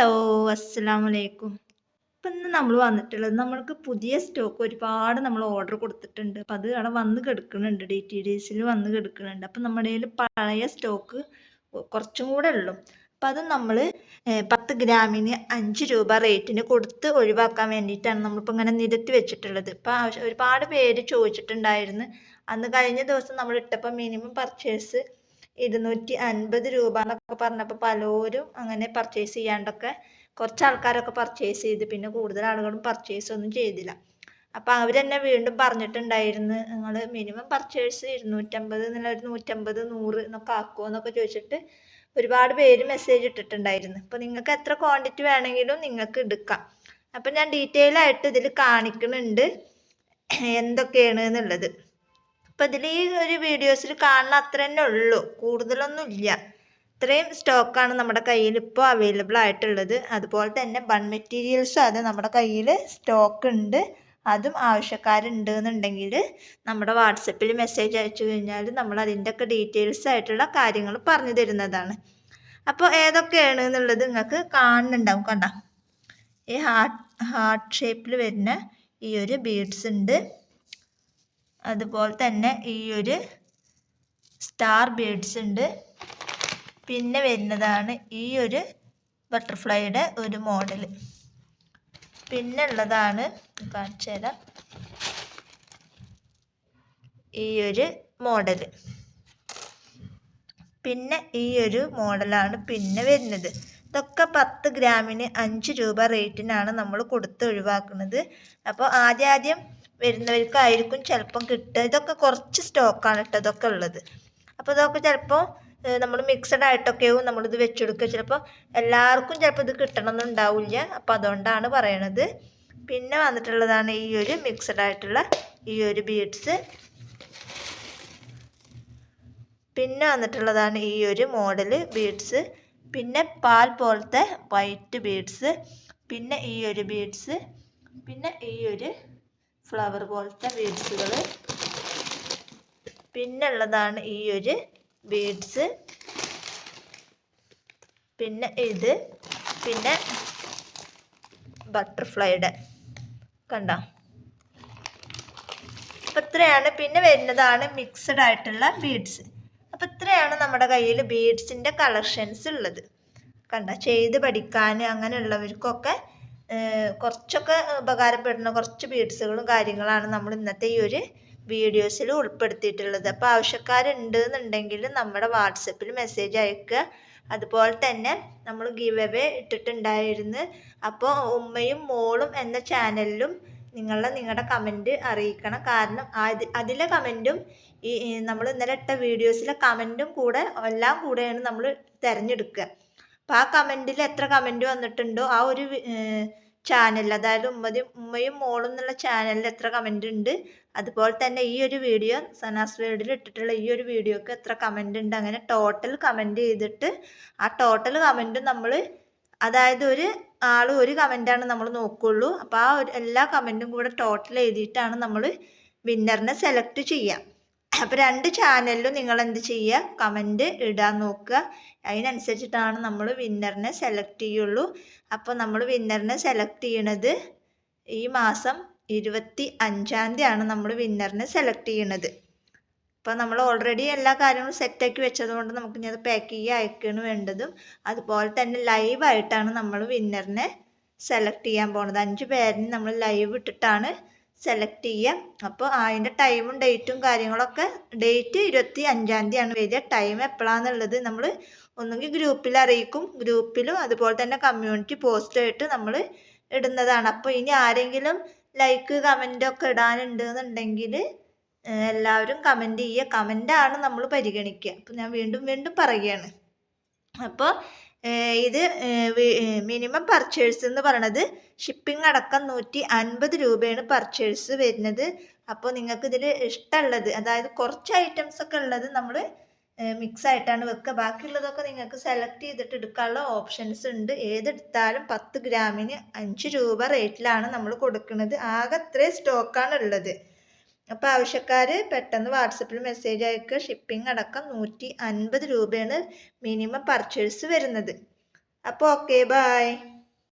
Hello അസ്സലാമു അലൈക്കും ഇപ്പം ഇന്ന് നമ്മൾ വന്നിട്ടുള്ളത് നമ്മൾക്ക് പുതിയ സ്റ്റോക്ക് ഒരുപാട് നമ്മൾ ഓർഡർ കൊടുത്തിട്ടുണ്ട്. അപ്പം അത് അവിടെ വന്ന് കിടക്കുന്നുണ്ട് ഡി ടി ഡി വന്ന് കിടക്കുന്നുണ്ട് അപ്പം നമ്മുടെ കയ്യിൽ പഴയ സ്റ്റോക്ക് കുറച്ചും കൂടെ ഉള്ളു. അപ്പം അത് നമ്മൾ പത്ത് ഗ്രാമിന് അഞ്ച് രൂപ റേറ്റിന് കൊടുത്ത് ഒഴിവാക്കാൻ വേണ്ടിയിട്ടാണ് നമ്മളിപ്പോൾ ഇങ്ങനെ നിരത്തി വെച്ചിട്ടുള്ളത്. ഇപ്പം ആവശ്യം ഒരുപാട് പേര് ചോദിച്ചിട്ടുണ്ടായിരുന്നു. അന്ന് കഴിഞ്ഞ ദിവസം നമ്മൾ ഇട്ടപ്പോൾ മിനിമം പർച്ചേസ് ഇരുന്നൂറ്റി അൻപത് രൂപ എന്നൊക്കെ പറഞ്ഞപ്പോൾ പലരും അങ്ങനെ പർച്ചേസ് ചെയ്യാണ്ടൊക്കെ കുറച്ച് ആൾക്കാരൊക്കെ പർച്ചേസ് ചെയ്ത്. പിന്നെ കൂടുതൽ ആളുകളും പർച്ചേസ് ഒന്നും ചെയ്തില്ല. അപ്പോൾ അവർ തന്നെ വീണ്ടും പറഞ്ഞിട്ടുണ്ടായിരുന്നു നിങ്ങൾ മിനിമം പർച്ചേസ് ഇരുന്നൂറ്റമ്പത് എന്നുള്ള ഒരു നൂറ്റമ്പത് നൂറ് എന്നൊക്കെ ആക്കുമോ എന്നൊക്കെ ചോദിച്ചിട്ട് ഒരുപാട് പേര് മെസ്സേജ് ഇട്ടിട്ടുണ്ടായിരുന്നു. അപ്പോൾ നിങ്ങൾക്ക് എത്ര ക്വാണ്ടിറ്റി വേണമെങ്കിലും നിങ്ങൾക്ക് എടുക്കാം. അപ്പം ഞാൻ ഡീറ്റെയിൽ ആയിട്ട് ഇതിൽ കാണിക്കുന്നുണ്ട് എന്തൊക്കെയാണ് എന്നുള്ളത്. അപ്പം ഇതിൽ ഈ ഒരു വീഡിയോസിൽ കാണുന്ന അത്ര തന്നെ ഉള്ളൂ കൂടുതലൊന്നുമില്ല ഇത്രയും സ്റ്റോക്കാണ് നമ്മുടെ കയ്യിൽ ഇപ്പോൾ അവൈലബിൾ ആയിട്ടുള്ളത്. അതുപോലെ തന്നെ ബൺ മെറ്റീരിയൽസും അത് നമ്മുടെ കയ്യിൽ സ്റ്റോക്ക് ഉണ്ട്. അതും ആവശ്യക്കാരുണ്ട് എന്നുണ്ടെങ്കിൽ നമ്മുടെ വാട്സപ്പിൽ മെസ്സേജ് അയച്ചു കഴിഞ്ഞാൽ നമ്മൾ അതിന്റെ ഒക്കെ ഡീറ്റെയിൽസ് ആയിട്ടുള്ള കാര്യങ്ങൾ പറഞ്ഞു തരുന്നതാണ്. അപ്പോൾ ഏതൊക്കെയാണ് എന്നുള്ളത് നിങ്ങൾക്ക് കാണുന്നുണ്ടാവും കണ്ട. ഈ ഹാർട്ട് ഹാർട്ട് ഷേപ്പിൽ വരുന്ന ഈ ഒരു ബീഡ്സ് ഉണ്ട്. അതുപോലെ തന്നെ ഈ ഒരു സ്റ്റാർ ബീഡ്സ് ഉണ്ട്. പിന്നെ വരുന്നതാണ് ഈ ഒരു ബട്ടർഫ്ലൈയുടെ ഒരു മോഡൽ പിന്നെ ഉള്ളതാണ് കാണിച്ചു ഈ ഒരു മോഡൽ പിന്നെ ഈ ഒരു മോഡലാണ് പിന്നെ വരുന്നത്. ഇതൊക്കെ പത്ത് ഗ്രാമിന് അഞ്ച് രൂപ റേറ്റിനാണ് നമ്മൾ കൊടുത്ത് ഒഴിവാക്കുന്നത്. അപ്പോൾ ആദ്യം ആദ്യം വരുന്നവർക്കായിരിക്കും ചിലപ്പം കിട്ടുക. ഇതൊക്കെ കുറച്ച് സ്റ്റോക്കാണ് കേട്ടോ ഇതൊക്കെ ഉള്ളത്. അപ്പോൾ ഇതൊക്കെ ചിലപ്പോൾ നമ്മൾ മിക്സഡ് ആയിട്ടൊക്കെയാവും നമ്മളിത് വെച്ചെടുക്കുക. ചിലപ്പോൾ എല്ലാവർക്കും ചിലപ്പോൾ ഇത് കിട്ടണമെന്നുണ്ടാവില്ല. അപ്പോൾ അതുകൊണ്ടാണ് പറയണത്. പിന്നെ വന്നിട്ടുള്ളതാണ് ഈ ഒരു മിക്സഡ് ആയിട്ടുള്ള ഈ ഒരു ബീഡ്സ് പിന്നെ വന്നിട്ടുള്ളതാണ് ഈ ഒരു മോഡൽ ബീഡ്സ് പിന്നെ പാൽ പോലത്തെ വൈറ്റ് ബീഡ്സ് പിന്നെ ഈ ഒരു ബീഡ്സ് പിന്നെ ഈ ഒരു ഫ്ലവർ പോലത്തെ ബീഡ്സുകൾ പിന്നെ ഉള്ളതാണ് ഈ ഒരു ബീഡ്സ് പിന്നെ ഇത്. പിന്നെ ബട്ടർഫ്ലൈയുടെ കണ്ട? അപ്പം ഇത്രയാണ്. പിന്നെ വരുന്നതാണ് മിക്സഡ് ആയിട്ടുള്ള ബീഡ്സ് അപ്പം ഇത്രയാണ് നമ്മുടെ കയ്യിൽ ബീഡ്സിന്റെ കളക്ഷൻസ് ഉള്ളത്. കണ്ട? ചെയ്ത് പഠിക്കാൻ അങ്ങനെയുള്ളവർക്കൊക്കെ കുറച്ചൊക്കെ ഉപകാരപ്പെടുന്ന കുറച്ച് ബീഡ്സുകളും കാര്യങ്ങളാണ് നമ്മൾ ഇന്നത്തെ ഈ ഒരു വീഡിയോസിൽ ഉൾപ്പെടുത്തിയിട്ടുള്ളത്. അപ്പോൾ ആവശ്യക്കാരുണ്ട് എന്നുണ്ടെങ്കിൽ നമ്മുടെ വാട്സപ്പിൽ മെസ്സേജ് അയക്കുക. അതുപോലെ തന്നെ നമ്മൾ ഗീവ് അവേ ഇട്ടിട്ടുണ്ടായിരുന്നു. അപ്പോൾ ഉമ്മയും മോളും എന്ന ചാനലിലും നിങ്ങളുടെ നിങ്ങളുടെ കമന്റ് അറിയിക്കണം. കാരണം അതിലെ കമന്റും ഈ നമ്മൾ ഇന്നലെ ഇട്ട വീഡിയോസിലെ കമന്റും കൂടെ എല്ലാം കൂടെയാണ് നമ്മൾ തിരഞ്ഞെടുക്കുക. അപ്പോൾ ആ കമന്റിൽ എത്ര കമന്റ് വന്നിട്ടുണ്ടോ? ആ ഒരു ചാനൽ അതായത് ഉമ്മതി ഉമ്മയും മോളും എന്നുള്ള ചാനലിൽ എത്ര കമന്റ് ഉണ്ട്? അതുപോലെ തന്നെ ഈ ഒരു വീഡിയോ സനാസ് വേർഡിൽ ഇട്ടിട്ടുള്ള ഈ ഒരു വീഡിയോക്ക് എത്ര കമന്റ് ഉണ്ട്? അങ്ങനെ ടോട്ടൽ കമന്റ് ചെയ്തിട്ട് ആ ടോട്ടൽ കമന്റും നമ്മൾ അതായത് ഒരു ആൾ ഒരു കമന്റാണ് നമ്മൾ നോക്കുകയുള്ളൂ അപ്പോൾ ആ ഒരു എല്ലാ കമന്റും കൂടെ ടോട്ടൽ എഴുതിയിട്ടാണ് നമ്മൾ വിന്നറിനെ സെലക്ട് ചെയ്യുക അപ്പോൾ രണ്ട് ചാനലിലും നിങ്ങൾ എന്ത് ചെയ്യുക? കമന്റ് ഇടാൻ നോക്കുക. അതിനനുസരിച്ചിട്ടാണ് നമ്മൾ വിന്നറിനെ സെലക്ട് ചെയ്യുള്ളൂ. അപ്പോൾ നമ്മൾ വിന്നറിനെ സെലക്ട് ചെയ്യണത് ഈ മാസം ഇരുപത്തി അഞ്ചാം തീയതിയാണ് നമ്മൾ വിന്നറിനെ സെലക്ട് ചെയ്യണത്. അപ്പോൾ നമ്മൾ ഓൾറെഡി എല്ലാ കാര്യങ്ങളും സെറ്റാക്കി വെച്ചത് കൊണ്ട് നമുക്ക് ഇനി അത് പാക്ക് ചെയ്യുക അയക്കുകയാണ് വേണ്ടതും. അതുപോലെ തന്നെ ലൈവായിട്ടാണ് നമ്മൾ വിന്നറിനെ സെലക്ട് ചെയ്യാൻ പോണത്. അഞ്ച് പേരിന് നമ്മൾ ലൈവ് ഇട്ടിട്ടാണ് സെലക്ട് ചെയ്യുക അപ്പോൾ അതിന്റെ ടൈമും ഡേറ്റും കാര്യങ്ങളൊക്കെ ഡേറ്റ് ഇരുപത്തി അഞ്ചാം തീയതിയാണ് വരിക. ടൈം എപ്പോഴാണെന്നുള്ളത് നമ്മൾ ഒന്നുകിൽ ഗ്രൂപ്പിൽ അറിയിക്കും. ഗ്രൂപ്പിലും അതുപോലെ തന്നെ കമ്മ്യൂണിറ്റി പോസ്റ്റായിട്ട് നമ്മൾ ഇടുന്നതാണ്. അപ്പോൾ ഇനി ആരെങ്കിലും ലൈക്ക് കമന്റ് ഒക്കെ ഇടാനുണ്ട് എന്നുണ്ടെങ്കിൽ എല്ലാവരും കമന്റ് ചെയ്യുക. കമന്റാണ് നമ്മൾ പരിഗണിക്കുക. അപ്പോൾ ഞാൻ വീണ്ടും വീണ്ടും പറയുകയാണ്. അപ്പോൾ ഇത് മിനിമം പർച്ചേഴ്സ് എന്ന് പറയണത് ഷിപ്പിംഗ് അടക്കം നൂറ്റി അൻപത് രൂപയാണ് പർച്ചേഴ്സ് വരുന്നത്. അപ്പോൾ നിങ്ങൾക്ക് ഇതിൽ ഇഷ്ടമുള്ളത് അതായത് കുറച്ച് ഐറ്റംസ് ഒക്കെ ഉള്ളത് നമ്മൾ മിക്സ് ആയിട്ടാണ് വെക്കുക. ബാക്കിയുള്ളതൊക്കെ നിങ്ങൾക്ക് സെലക്ട് ചെയ്തിട്ട് എടുക്കാനുള്ള ഓപ്ഷൻസ് ഉണ്ട്. ഏതെടുത്താലും പത്ത് ഗ്രാമിന് അഞ്ച് രൂപ റേറ്റിലാണ് നമ്മൾ കൊടുക്കുന്നത് ആകെ ഇത്രയും സ്റ്റോക്കാണ് ഉള്ളത്. അപ്പോൾ ആവശ്യക്കാർ പെട്ടെന്ന് വാട്സപ്പിൽ മെസ്സേജ് അയക്കുക. ഷിപ്പിംഗ് അടക്കം നൂറ്റി അൻപത് രൂപയാണ് മിനിമം പർച്ചേസ് വരുന്നത്. അപ്പോൾ ഓക്കെ ബായ്